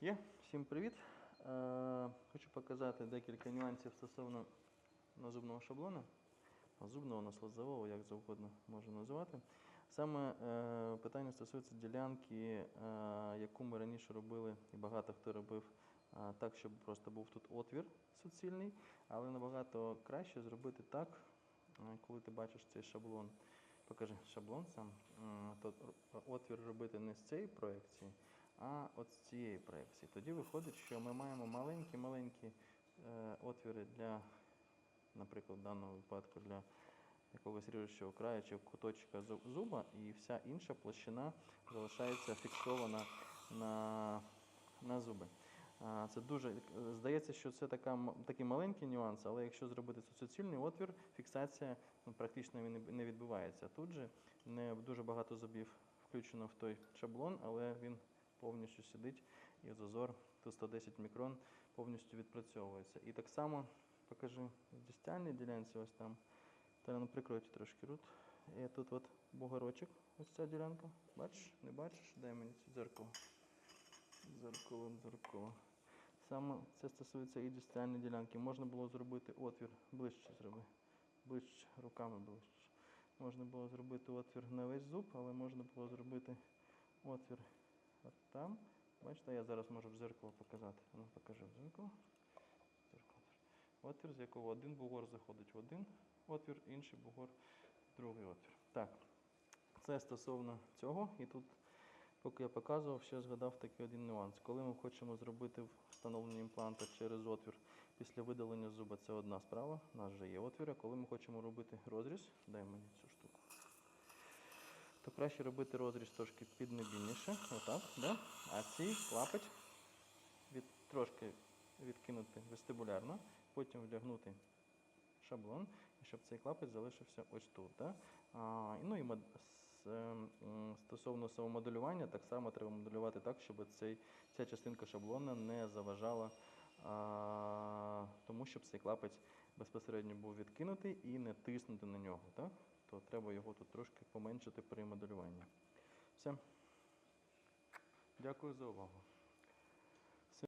Є, всім привіт. Е, хочу показати декілька нюансів стосовно назубного шаблону. Зубного, наслозового, як завгодно можна називати. Саме е, питання стосується ділянки, е, яку ми раніше робили, і багато хто робив так, щоб просто був тут отвір суцільний, але набагато краще зробити так, коли ти бачиш цей шаблон. Покажи шаблон сам, то отвір робити не з цієї проекції, а от з цієї проекції. Тоді виходить, що ми маємо маленькі-маленькі е, отвіри для наприклад, в даному випадку для якогось ріжучого краю чи куточка зуба, і вся інша площина залишається фіксована на, на зуби. Це дуже здається, що це така, такий маленький нюанс, але якщо зробити суцільний отвір, фіксація ну, практично не відбувається. Тут же не дуже багато зубів включено в той шаблон, але він повністю сидить і зазор тут 110 мікрон повністю відпрацьовується. І так само покажи в дистальній ділянці, ось там. Та прикройте трошки рут. І тут от бугорочок, ось ця ділянка. Бачиш, не бачиш? Дай мені це дзеркало. Дзеркало, дзеркало. Саме це стосується і дистальної ділянки. Можна було зробити отвір ближче зроби. Ближче, руками ближче. Можна було зробити отвір на весь зуб, але можна було зробити отвір от там. Бачите, я зараз можу в зеркало показати. Ну, покажи в зеркало. Отвір, з якого один бугор заходить в один отвір, інший бугор в другий отвір. Так, це стосовно цього. І тут, поки я показував, ще згадав такий один нюанс. Коли ми хочемо зробити встановлення імпланта через отвір після видалення зуба, це одна справа. У нас вже є отвір. А коли ми хочемо робити розріз, дай мені цю. То краще робити розріз трошки піднебінніше, отак, да? а цей клапоть від, трошки відкинути вестибулярно, потім вдягнути шаблон, щоб цей клапоть залишився ось тут. Да? А, ну і мод- ем, стосовно самомоделювання, так само треба моделювати так, щоб цей, ця частинка шаблона не заважала а, тому, щоб цей клапоть безпосередньо був відкинутий і не тиснути на нього. Так? То треба його тут трошки поменшити при моделюванні. Все. Дякую за увагу.